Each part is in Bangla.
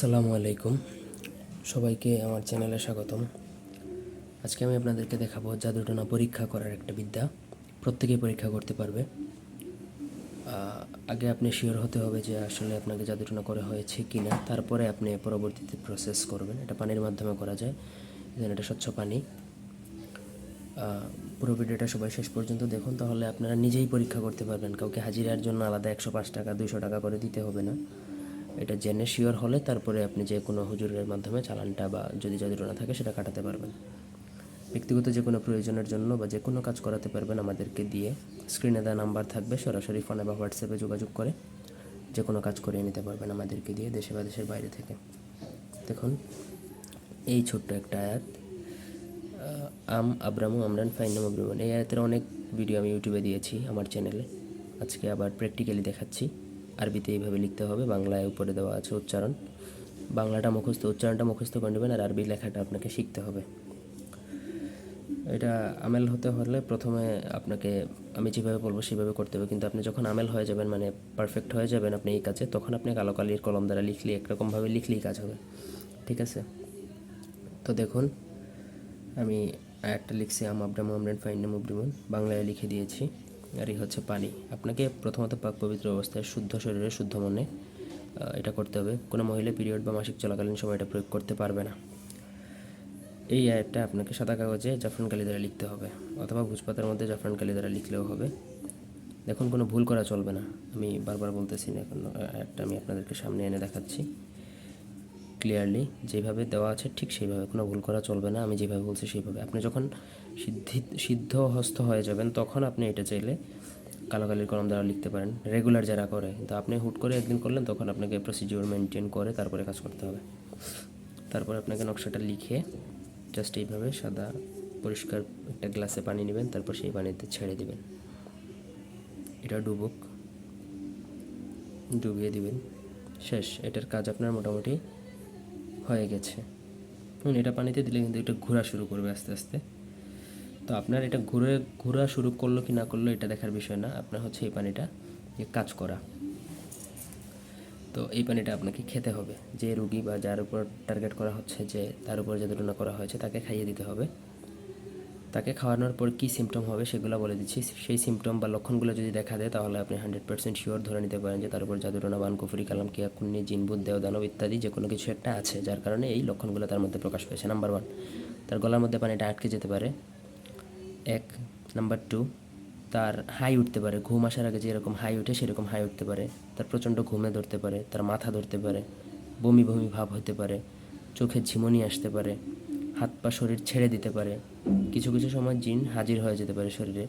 আসসালামু আলাইকুম। সবাইকে আমার চ্যানেলে স্বাগতম। আজকে আমি আপনাদেরকে দেখাবো জাদুটনা পরীক্ষা করার একটা বিদ্যা। প্রত্যেকেই পরীক্ষা করতে পারবে। আগে আপনি শিওর হতে হবে যে আসলে আপনাকে জাদুটনা করা হয়েছে কি না তারপরে আপনি পরবর্তীতে প্রসেস করবেন। এটা পানির মাধ্যমে করা যায়। যেন এটা স্বচ্ছ পানি। পুরো ভিডিওটা সবাই শেষ পর্যন্ত দেখুন। তাহলে আপনারা নিজেই পরীক্ষা করতে পারবেন। কাউকে হাজিরার জন্য আলাদা একশো পাঁচ টাকা দুইশো টাকা করে দিতে হবে না। এটা জেনে শিওর হলে তারপরে আপনি যে কোনো হুজুরের মাধ্যমে চালানটা বা যদি জাদুটনা থাকে সেটা কাটাতে পারবেন। ব্যক্তিগত যে কোনো প্রয়োজনের জন্য বা যে কোনো কাজ করাতে পারবেন আমাদেরকে দিয়ে স্ক্রিনে দেওয়া নাম্বার থাকবে, সরাসরি ফোনে বা হোয়াটসঅ্যাপে যোগাযোগ করে যে কোনো কাজ করিয়ে নিতে পারবেন আমাদেরকে দিয়ে দেশে বা দেশের বাইরে থেকে। দেখুন, এই ছোট্ট একটা আয়াত আম আব্রামু আমরান ফাইনাম আব্রামান এই আয়াতের অনেক ভিডিও আমি ইউটিউবে দিয়েছি আমার চ্যানেলে আজকে আবার প্র্যাকটিক্যালি দেখাচ্ছি। আরবিতে এইভাবে লিখতে হবে, বাংলায় উপরে দেওয়া আছে উচ্চারণ। বাংলাটা মুখস্থ, উচ্চারণটা মুখস্থ করে নেবেন আর আরবি লেখাটা আপনাকে শিখতে হবে। এটা আমেল হতে হলে প্রথমে আপনাকে, আমি যেভাবে বলব সেভাবে করতে হবে। কিন্তু আপনি যখন আমেল হয়ে যাবেন মানে পারফেক্ট হয়ে যাবেন আপনি এই কাজে, তখন আপনি কালো কালির কলম দ্বারা লিখলে, একরকমভাবে লিখলেই কাজ হবে। ঠিক আছে? তো দেখুন, আমি একটা লিখছি, আম আব্রাম, আমরেন ফাইন মুবরিমন। বাংলায় লিখে দিয়েছি। আর এই হচ্ছে পানি। আপনাকে প্রথমত পাক পবিত্র অবস্থায় শুদ্ধ শরীরে, শুদ্ধ মনে এটা করতে হবে। কোনো মহিলা পিরিয়ড বা মাসিক চলাকালীন সময় এটা প্রয়োগ করতে পারবে না। এই অ্যাপটা আপনাকে সাদা কাগজে জাফরান কালি দ্বারা লিখতে হবে, অথবা ভুজপাতার মধ্যে জাফরান কালি দ্বারা লিখলেও হবে। দেখুন, কোনো ভুল করা চলবে না। আমি বারবার বলতেছি না, এখন অ্যাপটা আমি আপনাদেরকে সামনে এনে দেখাচ্ছি। ক্লিয়ারলি যেভাবে দেওয়া আছে ঠিক সেইভাবে, কোনো ভুল করা চলবে না, আমি যেভাবে বলছি সেইভাবে। আপনি যখন সিদ্ধি সিদ্ধ হস্ত হয়ে যাবেন, তখন আপনি এটা চাইলে কালো কালির কলম দ্বারা লিখতে পারেন। রেগুলার যারা করে কিন্তু আপনি হুট করে একদিন করলেন, তখন আপনাকে প্রসিডিওর মেনটেন করে তারপরে কাজ করতে হবে। তারপর আপনাকে নকশাটা লিখে জাস্ট এইভাবে সাদা পরিষ্কার একটা গ্লাসে পানি নেবেন, তারপর সেই পানিতে ছেড়ে দিবেন। এটা ডুবুক। ডুবিয়ে দিবেন। শেষ, এটার কাজ আপনার মোটামুটি হয়ে গেছে। হুম, এটা পানিতে দিলে কিন্তু এটা ঘোরা শুরু করবে আস্তে আস্তে। তো আপনার এটা ঘুরে ঘোরা শুরু করল কি না করল এটা দেখার বিষয় না। আপনার হচ্ছে এই পানিটা কাজ করা। তো এই পানিটা আপনাকে খেতে হবে। যে রুগী বা যার উপর টার্গেট করা হচ্ছে যে তার উপর যে দুটনা করা হয়েছে তাকে খাইয়ে দিতে হবে। তাকে খাওয়ানোর পর কী সিমটম হবে সেগুলো বলে দিচ্ছি। সেই সিমটম বা লক্ষণগুলো যদি দেখা দেয়, তাহলে আপনি হান্ড্রেড পার্সেন্ট শিওর ধরে নিতে পারেন যে তার উপর জাদুটনা বান, কুফরি, কালাম কিয়া কুন্নি জিনবুদ দেও দানব ইত্যাদি যে কোনো কিছু একটা আছে, যার কারণে এই লক্ষণগুলো তার মধ্যে প্রকাশ পেয়েছে। নাম্বার ওয়ান তার গলার মধ্যে পানিটা আটকে যেতে পারে। এক নাম্বার টু তার হাই উঠতে পারে। ঘুম আসার আগে যেরকম হাই উঠে সেরকম হাই উঠতে পারে। তার প্রচণ্ড ঘুমে ধরতে পারে। তার মাথা ধরতে পারে। বমি বমি ভাব হতে পারে। চোখে ঝিমনি আসতে পারে। হাত পা শরীর ছেড়ে দিতে পারে। কিছু কিছু সময় জিন হাজির হয়ে যেতে পারে শরীরে।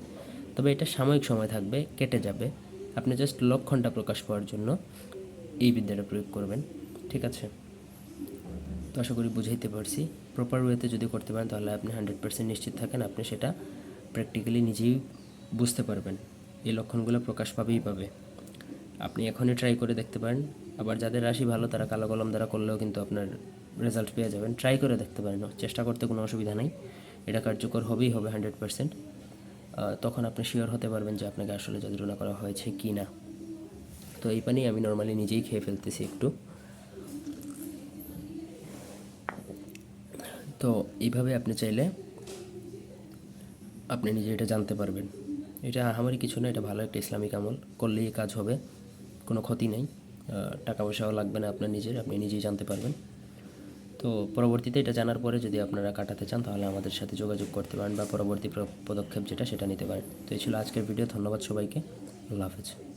তবে এটা সাময়িক সময় থাকবে, কেটে যাবে। আপনি জাস্ট লক্ষণটা প্রকাশ পাওয়ার জন্য এই বিদ্যাটা প্রয়োগ করবেন, ঠিক আছে? তো আশা করি বুঝাইতে পারছি। প্রপার ওয়েতে যদি করতে পারেন, তাহলে আপনি হান্ড্রেড পার্সেন্ট নিশ্চিত থাকেন, আপনি সেটা প্র্যাকটিক্যালি নিজেই বুঝতে পারবেন। এই লক্ষণগুলো প্রকাশ পাবেই পাবে। আপনি এখনই ট্রাই করে দেখতে পারেন। আবার যাদের রাশি ভালো, তারা কালো কলম দ্বারা করলেও কিন্তু আপনার রেজাল্ট পেয়ে যাবেন। ট্রাই করে দেখতে পারেন। চেষ্টা করতে কোনো অসুবিধা নেই। এটা কার্যকর হবেই হবে হান্ড্রেড পার্সেন্ট তখন আপনি শিওর হতে পারবেন যে আপনাকে আসলে যন্ত্রণা করা হয়েছে কি না তো এই পানি আমি নর্মালি নিজেই খেয়ে ফেলতেছি একটু। তো এইভাবে আপনি চাইলে আপনি নিজে এটা জানতে পারবেন। এটা আমারই কিছু না, এটা ভালো একটা ইসলামিক আমল। করলেই কাজ হবে, কোনো ক্ষতি নেই। টাকা পয়সাও লাগবে না আপনার নিজের, আপনি নিজেই জানতে পারবেন। তো পরবর্তীতে এটা জানার পরে যদি আপনারা কাটাতে চান, তাহলে আমাদের সাথে যোগাযোগ করতে পারেন বা পরবর্তী প্র- পদক্ষেপ যেটা, সেটা নিতে পারেন। তো এই ছিল আজকের ভিডিও, ধন্যবাদ সবাইকে। আল্লাহ হাফেজ।